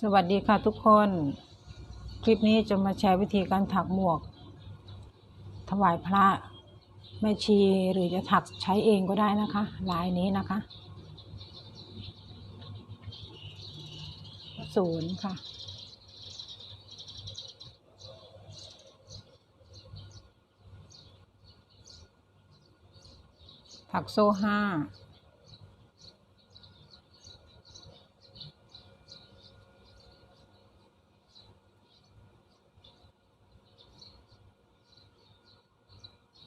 สวัสดีค่ะทุกคน คลิปนี้จะมาแชร์วิธีการถักหมวก ถวายพระแม่ชีหรือจะถักใช้เองก็ได้นะคะ ลายนี้นะคะศูนย์ค่ะ ถักโซ่ห้า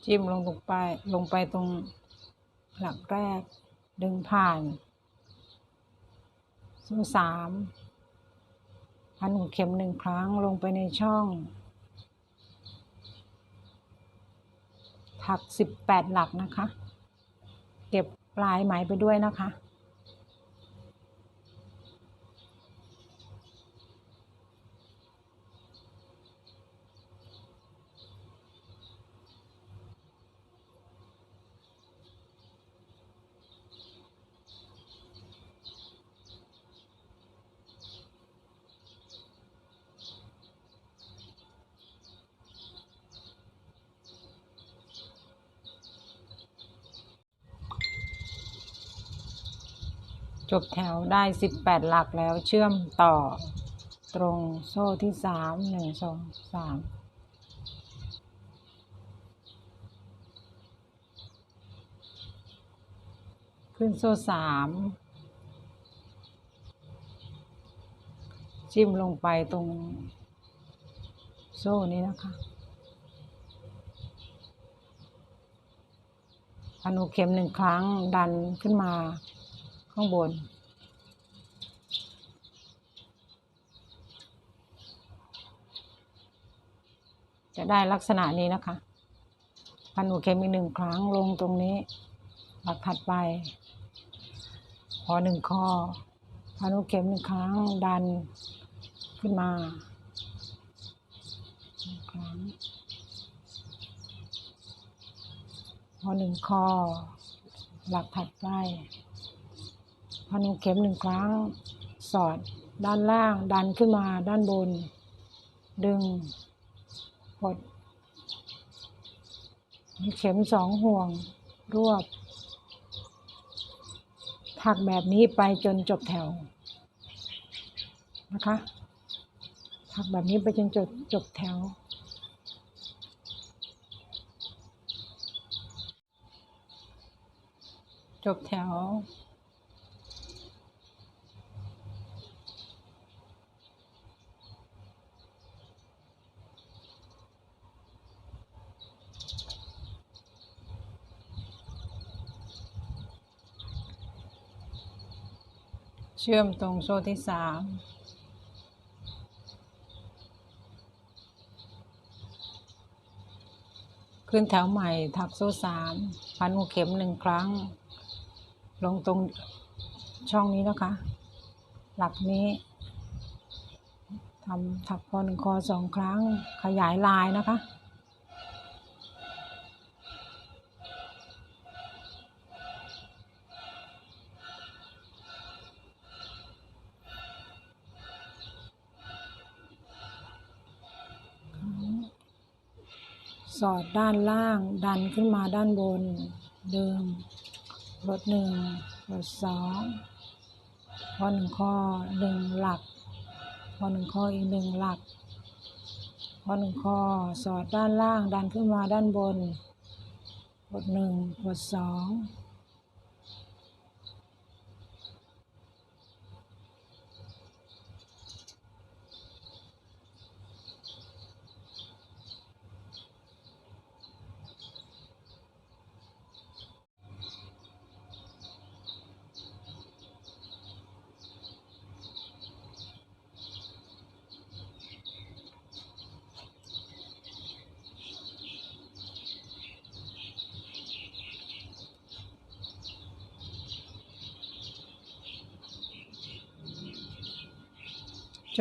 จิ้มลงตรงไปลงไปตรงหลักแรก ดึงผ่านสูงสามพันหัวเข็มหนึ่งครั้งลงไปในช่อง ถักสิบแปดหลักนะคะ เก็บปลายไหมไปด้วยนะคะ บแถวได้สิบแปดหลักแล้วเชื่อมต่อตรงโซ่ที่สามหนึ่งสองสามขึ้นโซ่สามจิ้มลงไปตรง โซ่นี้นะคะพันหัวเข็มหนึ่งครั้งดันขึ้นมา ข้างบน จะได้ลักษณะนี้นะคะพันหัวเข็มอีกหนึ่งครั้งลงตรงนี้หลักถัดไป พอหนึ่งข้อพันหัวเข็มหนึ่งครั้งดันขึ้นมาหนึ่งครั้งพอหนึ่งข้อหลักถัดไป พันเข็มหนึ่งครั้ง สอดด้านล่าง ดันขึ้นมาด้านบน ดึงกดเข็มสองห่วง รวบ ถักแบบนี้ไปจนจบแถวนะคะ ถักแบบนี้ไปจนจบจบแถว จบแถว ชื่อมตรงโซ่ที่สามขึ้นแถวใหม่ถักโซ่สามพันหัวเข็มหนึ่งครั้ง ลงตรงช่องนี้นะคะ หลักนี้ทำถักพอหนึ่งคอสองครั้งขยายลายนะคะ สอดด้านล่าง ดันขึ้นมาด้านบนดึงลดหนึ่งลดสองพอหนึ่งข้อหนึ่งหลักพอหนึ่งข้ออีกหนึ่งหลักพอหนึ่งข้อสอดด้านล่าง ดันขึ้นมาด้านบนลดหนึ่งลดสอง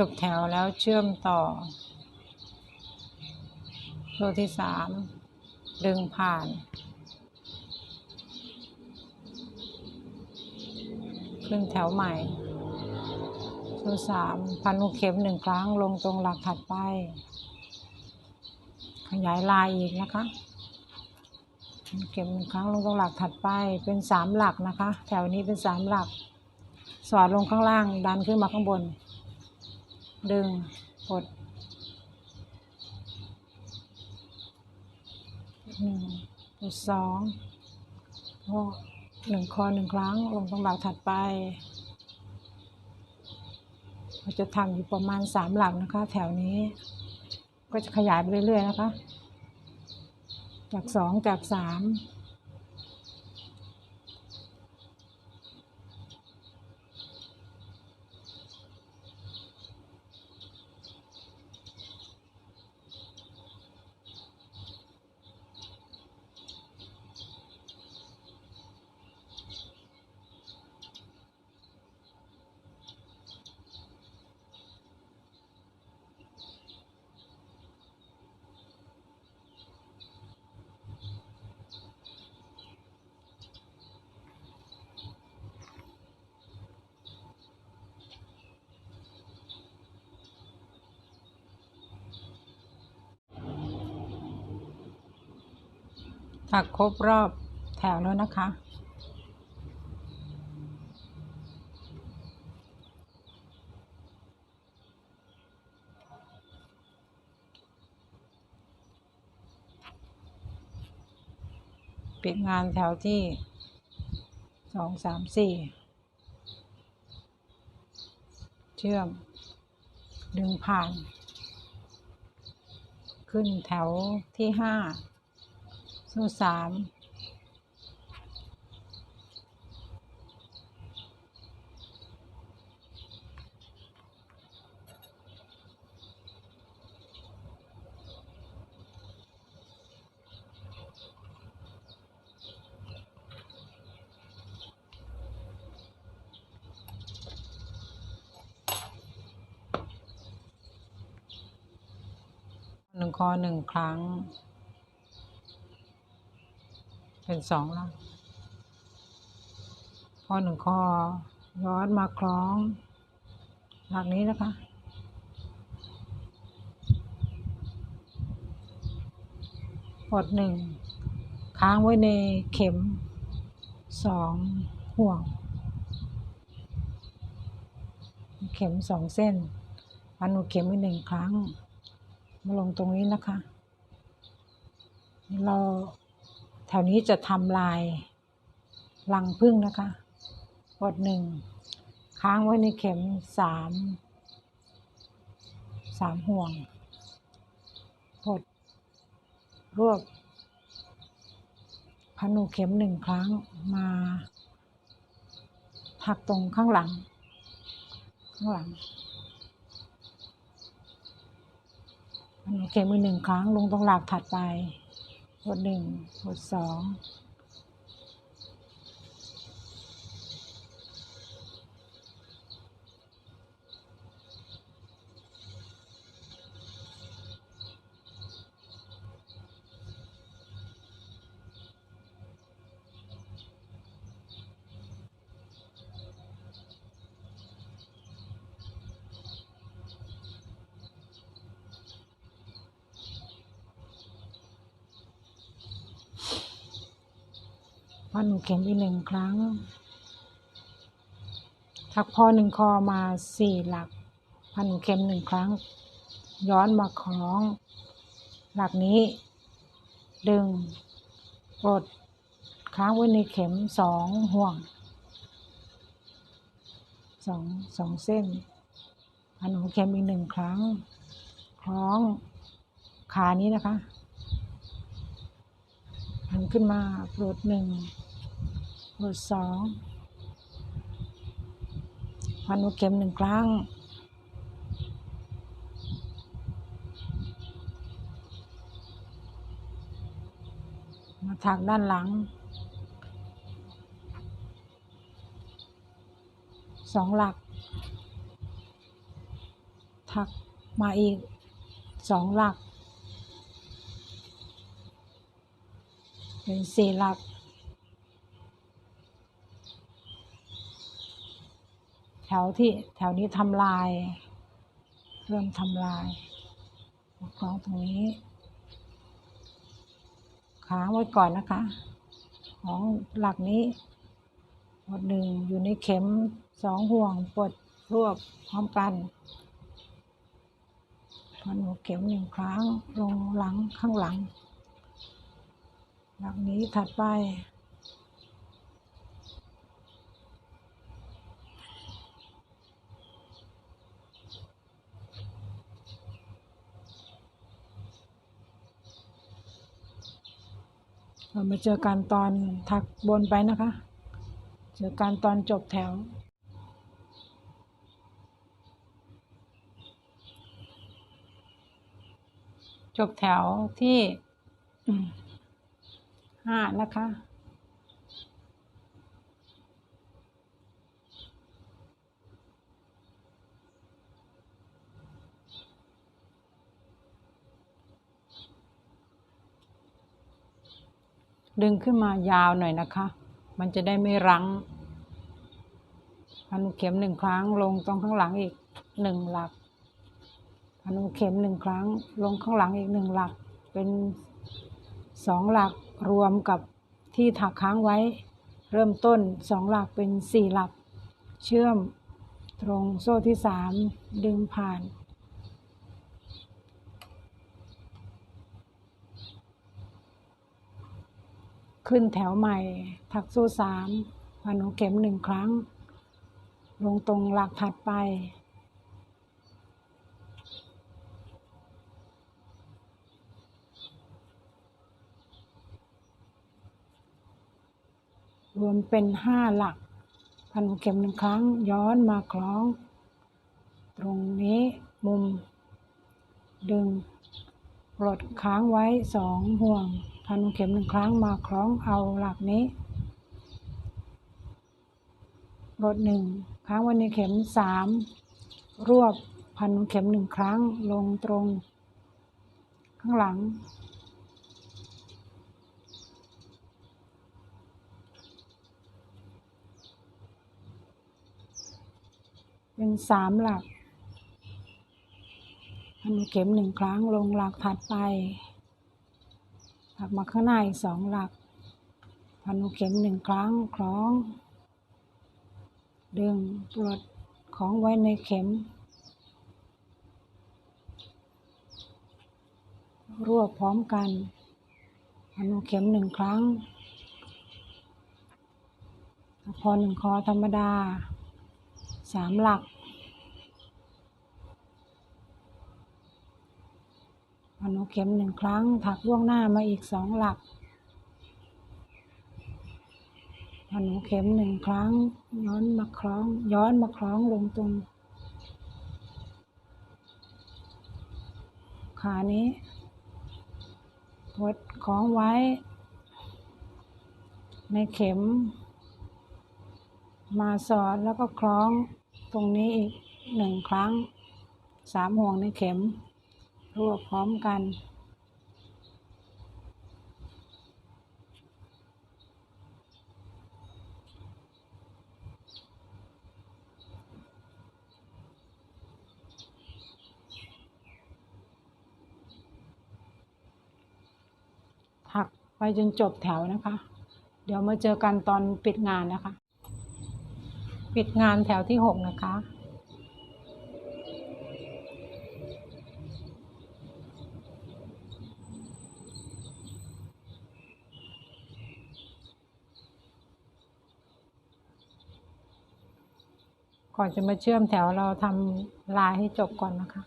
จบแถวแล้วเชื่อมต่อโซ่ที่สามดึงผ่าน ขึ้นแถวใหม่ตัวสามพันลูกเข็มหนึ่งครั้งลงตรงหลักถัดไป ขยายลายอีกนะคะเข็มหนึ่งครั้งลงตรงหลักถัดไปเป็นสามหลักนะคะ แถวนี้เป็นสามหลัก สอดลงข้างล่างดันขึ้นมาข้างบน ดึงกดหนึ่งกดสองก็หนึ่งคอหนึ่งครั้งลงตรงหลักถัดไปเราจะทำอยู่ประมาณสามหลักนะคะ แถวนี้ ก็จะขยายไปเรื่อยๆนะคะ จากสองจากสาม ถักครบรอบแถวแล้วนะคะ ปิดงานแถวที่สองสามสี่เชื่อม ดึงผ่าน ขึ้นแถวที่ห้า สู้สามหนึ่งคอหนึ่งครั้ง เป็นสองแล้วพอหนึ่งคอย้อนมาคล้อง หลักนี้นะคะ ปลดหนึ่งค้างไว้ในเข็มสองห่วง เข็มสองเส้นพันหัวเข็มไว้หนึ่งครั้ง มาลงตรงนี้นะคะ เรา แถวนี้จะทำลายรังพึ่งนะคะกดหนึ่งค้างไว้ในเข็มสามสามห่วงกดรวบพันูเข็มหนึ่งครั้งมาถักตรงข้างหลัง ข้างหลังพันูเข็มอีกหนึ่งครั้งลงตรงหลักถัดไป กดหนึ่งกดสอง หนูเข็มอีกหนึ่งครั้ง ถักพอหนึ่งคอมาสี่หลักพันหนูเข็มหนึ่งครั้ง ย้อนมาคล้อง หลักนี้ ดึงกดค้างไว้ในเข็มสองห่วงสองสองเส้นพันหัวเข็มอีกหนึ่งครั้ง คล้องขานี้นะคะหันขึ้นมาปลดหนึ่ง ปลดสองพันหัวเข็มหนึ่งครั้ง มาถักด้านหลัง สองหลัก ถักมาอีกสองหลัก เป็นสี่หลัก แถวที่แถวนี้ทำลาย เริ่มทำลายคล้องตรงนี้ค้างไว้ก่อนนะคะ ของหลักนี้หมดหนึ่งอยู่ในเข็มสองห่วงปลดรวบพร้อมกันพันหัวเข็มหนึ่งครั้งลงหลังข้างหลัง หลักนี้ถัดไป เรามาเจอกันตอนถักบนไปนะคะ เจอกันตอนจบแถว จบแถวที่ห้านะคะ ดึงขึ้นมายาวหน่อยนะคะ มันจะได้ไม่รั้งพันเข็มหนึ่งครั้งลงตรงข้างหลังอีกหนึ่งหลักพันเข็มหนึ่งครั้ง ลงข้างหลังอีกหนึ่งหลัก เป็นสองหลักรวมกับที่ถักค้างไว้ เริ่มต้นสองหลักเป็นสี่หลัก เชื่อมตรงโซ่ที่สามดึงผ่าน ขึ้นแถวใหม่ ถักโซ่สามพันหัวเข็มหนึ่งครั้ง ลงตรงหลักถัดไป รวมเป็นห้าหลักพันหัวเข็มหนึ่งครั้ง ย้อนมาคล้อง ตรงนี้มุม ดึงปลดค้างไว้สองห่วง พันเข็มหนึ่งครั้งมาคล้องเอาหลักนี้ปลดหนึ่งค้างไว้ในเข็มสามรวบพันเข็มหนึ่งครั้งลงตรง ข้างหลัง เป็นสามหลักพันเข็มหนึ่งครั้งลงหลักถัดไป ถักมาข้างหน้าอีกสองหลัก พันหัวเข็มหนึ่งครั้งคล้อง ดึงปลดของไว้ในเข็ม รวบพร้อมกัน พันหัวเข็มหนึ่งครั้งพอหนึ่งคอธรรมดาสามหลัก พันหัวเข็มหนึ่งครั้ง ถักล่วงหน้ามาอีกสองหลักพันหัวเข็มหนึ่งครั้ง ย้อนมาคล้อง ย้อนมาคล้องลงตรงขานี้กดของไว้ ในเข็ม มาสอดแล้วก็คล้องตรงนี้อีกหนึ่งครั้งสามห่วงในเข็ม รวพร้อมกันถักไปจนจบแถวนะคะ เดี๋ยวมาเจอกันตอนปิดงานนะคะ ปิดงานแถวที่หกนะคะ ก่อนจะมาเชื่อมแถวเราทำลายให้จบก่อนนะคะ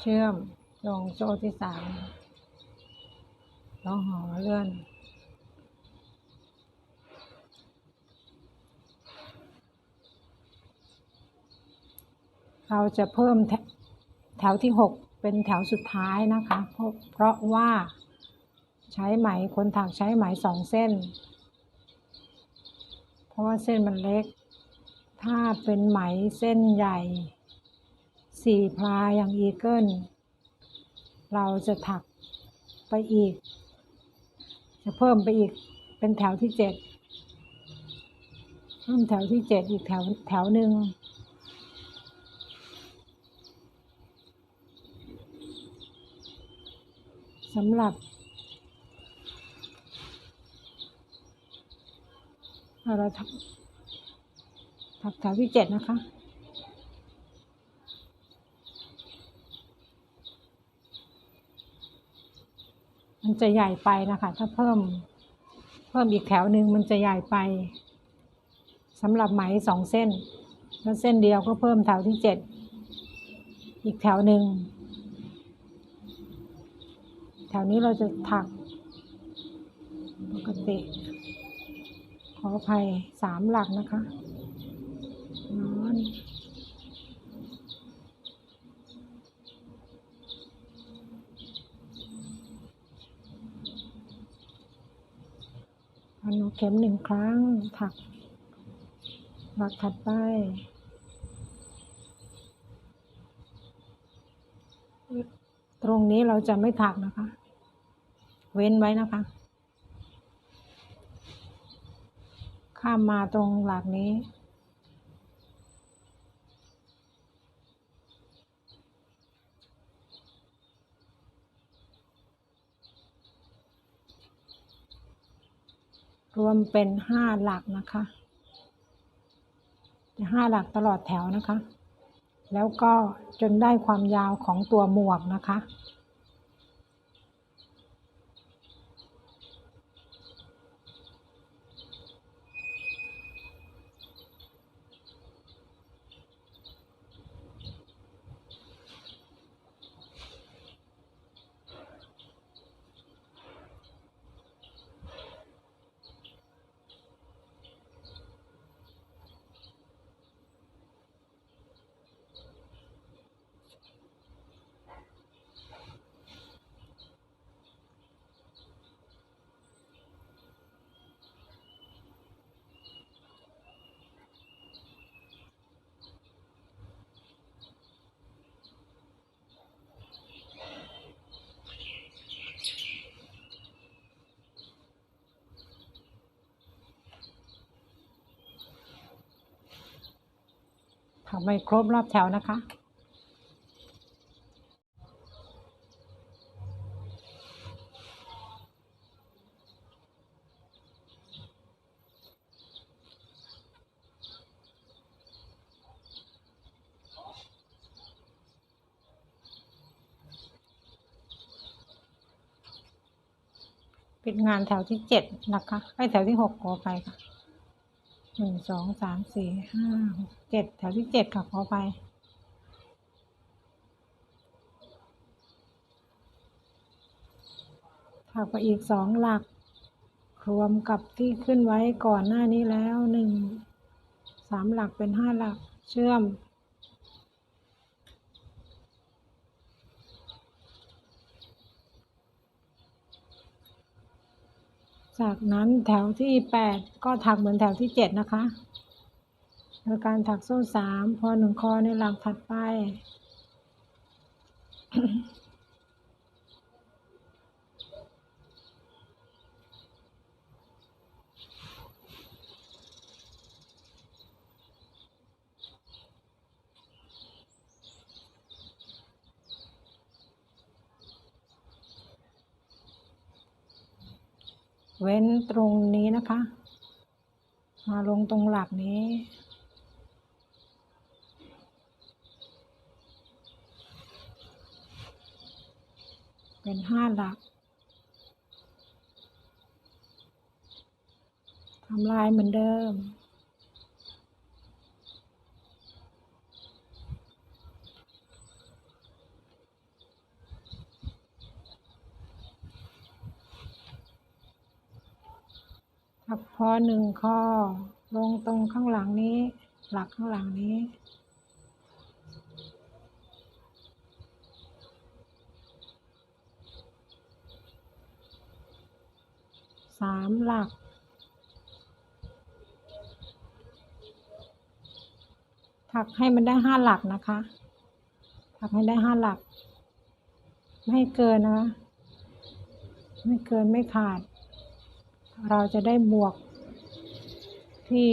เชื่อมลงโซ่ที่สามแล้วห่อเลื่อน เราจะเพิ่มแถแถวที่หกเป็นแถวสุดท้ายนะคะเพราะเพราะว่าใช้ไหมคนถักใช้ไหมสองเส้น เพราะว่าเส้นมันเล็ก ถ้าเป็นไหมเส้นใหญ่สี่พลายอย่างอีเกิลเราจะถักไปอีก จะเพิ่มไปอีกเป็นแถวที่เจ็ดเพิ่มแถวที่เจ็ดอีกแถวแถวหนึ่ง สำหรับเราถักถักแถวที่เจ็ดนะคะมันจะใหญ่ไปนะคะ ถ้าเพิ่มเพิ่มอีกแถวหนึ่งมันจะใหญ่ไปสำหรับไหมสองเส้น แล้วเส้นเดียวก็เพิ่มแถวที่เจ็ดอีกแถวหนึ่ง แถวนี้เราจะถัก ปกติ ขออภัยสามหลักนะคะนอนพันเข็มหนึ่งครั้งถัก หลักถัดไปตรงนี้เราจะไม่ถักนะคะ เว้นไว้นะคะ ข้ามมาตรงหลักนี้ รวมเป็นห้าหลักนะคะจะห้าหลักตลอดแถวนะคะ แล้วก็จนได้ความยาวของตัวหมวกนะคะ ถักไม่ครบรอบแถวนะคะปิดงานแถวที่เจ็ดนะคะไอแถวที่หกขอไปค่ะ หนึ่งสองสามสี่ห้าหกเจ็ดแถวที่เจ็ดค่ะขอไป ถักไปอีกสองหลัก รวมกับที่ขึ้นไว้ก่อนหน้านี้แล้วหนึ่งสามหลักเป็นห้าหลักเชื่อม จากนั้นแถวที่ 8 ก็ถักเหมือนแถวที่ 7 นะคะโดยการถักโซ่ 3 พอหนึ่งคอในหลักถัดไป เว้นตรงนี้นะคะ มาลงตรงหลักนี้ เป็นห้าหลักทำลายเหมือนเดิม พอหนึ่งข้อ ลงตรงข้างหลังนี้ หลักข้างหลังนี้ สามหลักถักให้มันได้ห้าหลักนะคะ ถักให้ได้ห้าหลัก ไม่เกินนะคะไม่เกินไม่ขาด เราจะได้บวก ที่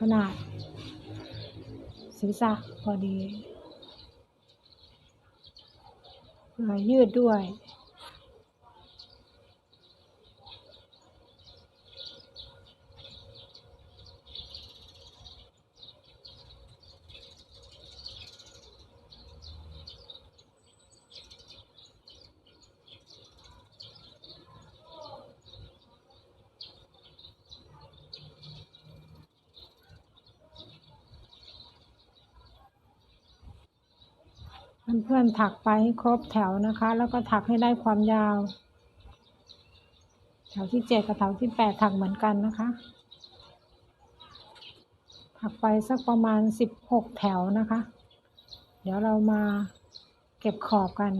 ขนาดศีรษะพอดีเพื่อยืดด้วย เพื่อนถักไปให้ครบแถวนะคะ แล้วก็ถักให้ได้ความยาว แถวที่เจ็ดกับแถวที่แปดถักเหมือนกันนะคะ ถักไปสักประมาณสิบหกแถวนะคะ เดี๋ยวเรามาเก็บขอบกัน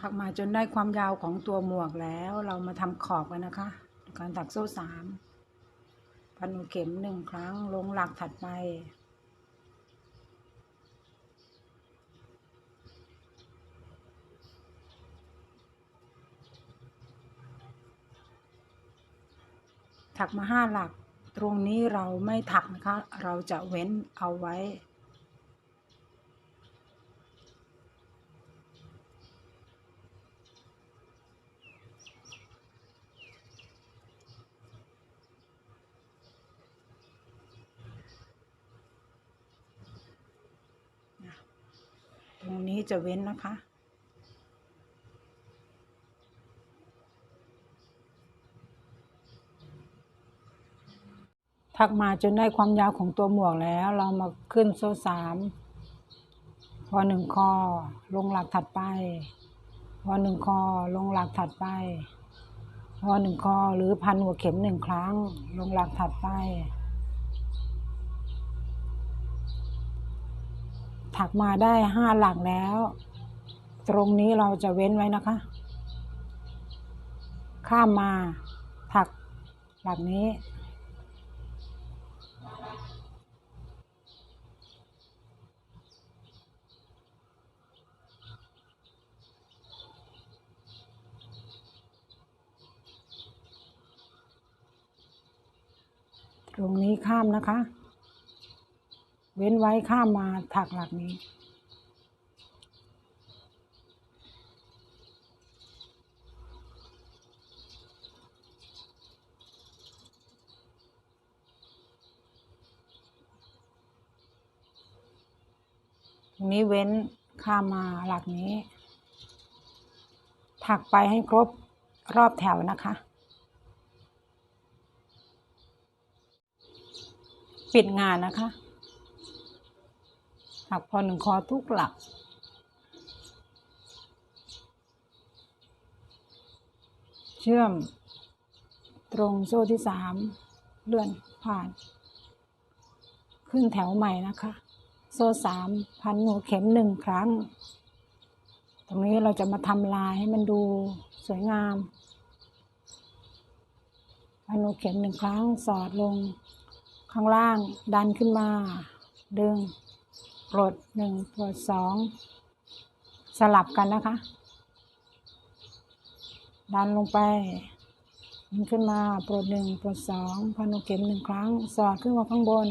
ถักมาจนได้ความยาวของตัวหมวกแล้ว เรามาทำขอบกันนะคะ การถักโซ่สามพันหัวเข็มหนึ่งครั้ง ลงหลักถัดไป ถักมาห้าหลัก ตรงนี้เราไม่ถักนะคะ เราจะเว้นเอาไว้ ต รงนี้จะเว้นนะคะ ถักมาจนได้ความยาวของตัวหมวกแล้ว เรามาขึ้นโซ่สามพอหนึ่งคอลงหลักถัดไปพอหนึ่งคอลงหลักถัดไปพอหนึ่งคอหรือพันหัวเข็มหนึ่งครั้ง ลงหลักถัดไป ถักมาได้ห้าหลักแล้ว ตรงนี้เราจะเว้นไว้นะคะ ข้ามมาถักหลักนี้ ตรงนี้ข้ามนะคะ เว้นไว้ข้ามมาถักหลักนี้ ตรงนี้เว้นข้ามมาหลักนี้ ถักไปให้ครบรอบแถวนะคะ ปิดงานนะคะ ถักพอหนึ่งคอทุกหลัก เชื่อม ตรงโซ่ที่สามเลื่อนผ่าน ขึ้นแถวใหม่นะคะ โซ่สามพันหัวเข็มหนึ่งครั้ง ตรงนี้เราจะมาทำลายให้มันดูสวยงามพันหัวเข็มหนึ่งครั้งสอดลงข้างล่างดันขึ้นมา ดึง ปลดหนึ่งปลดสองสลับกันนะคะ ดันลงไปดึงขึ้นมาปลดหนึ่งปลดสองพันุเข็มหนึ่งครั้ง สอดขึ้นมาข้างบน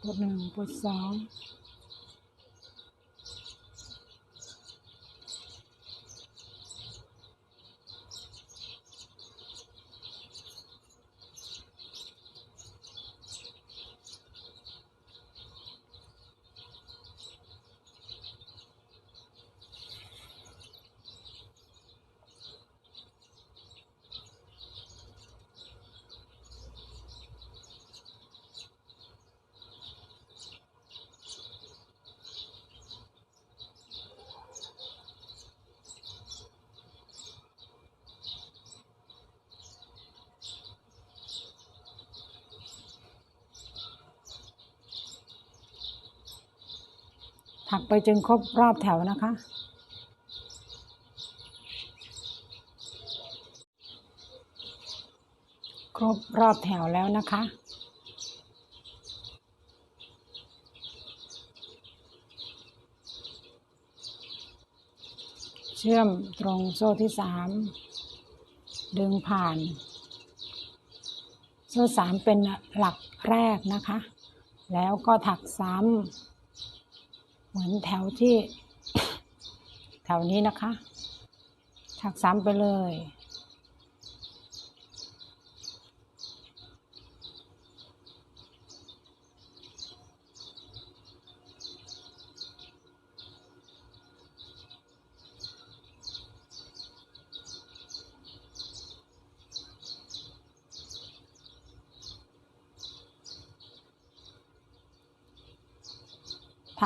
ปลดหนึ่งปลดสอง ถักไปจนครบรอบแถวนะคะ ครบรอบแถวแล้วนะคะ เชื่อมตรงโซ่ที่สามดึงผ่าน โซ่สามเป็นหลักแรกนะคะ แล้วก็ถักซ้ำ เหมือนแถวที่ แถวนี้นะคะ ถักซ้ำไปเลย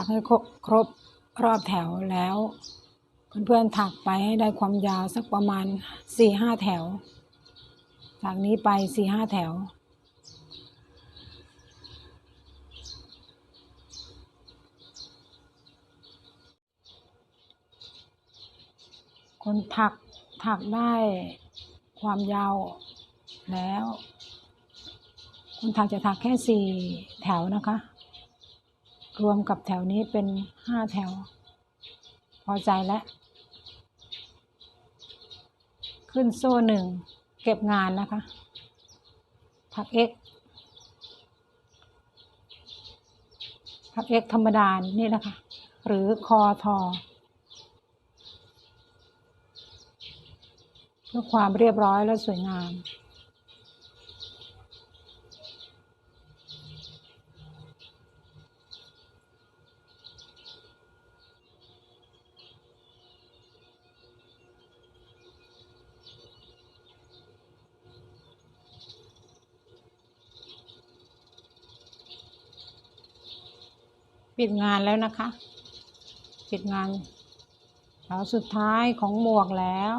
ถักให้ครบครบรอบแถวแล้ว เพื่อนๆถักไปให้ได้ความยาวสักประมาณสี่ห้าแถว จากนี้ไปสี่ห้าแถว คนถักถักได้ความยาวแล้วคนถักจะถักแค่สี่แถวนะคะ รวมกับแถวนี้เป็นห้าแถว พอใจแล้ว ขึ้นโซ่หนึ่ง เก็บงานนะคะ ถักเอ็กถักเอ็กธรรมดา นี่นะคะ หรือคอทอเพื่อความเรียบร้อยและสวยงาม ปิดงานแล้วนะคะ ปิดงานแถวสุดท้ายของหมวกแล้ว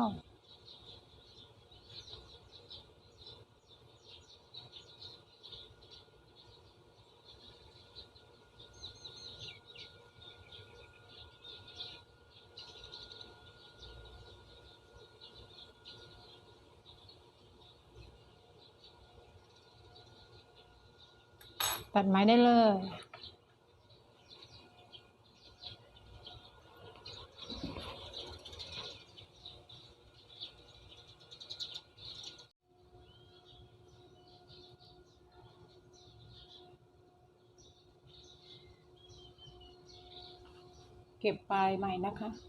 ตัดไม้ได้เลย ปลายใหม่นะคะ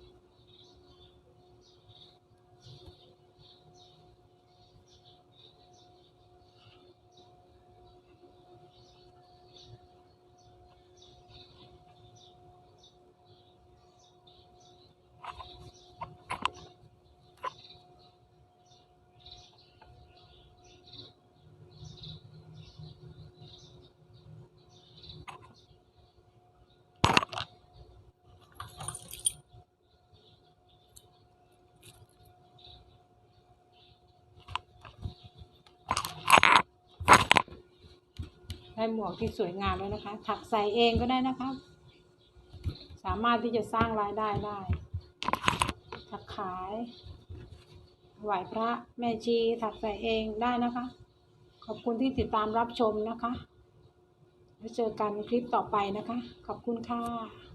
ได้หมวกที่สวยงามแล้วนะคะ ถักใส่เองก็ได้นะคะ สามารถที่จะสร้างรายได้ได้ ถักขายไหวพระแม่ชีถักใส่เองได้นะคะ ขอบคุณที่ติดตามรับชมนะคะแล้วเจอกันคลิปต่อไปนะคะ ขอบคุณค่ะ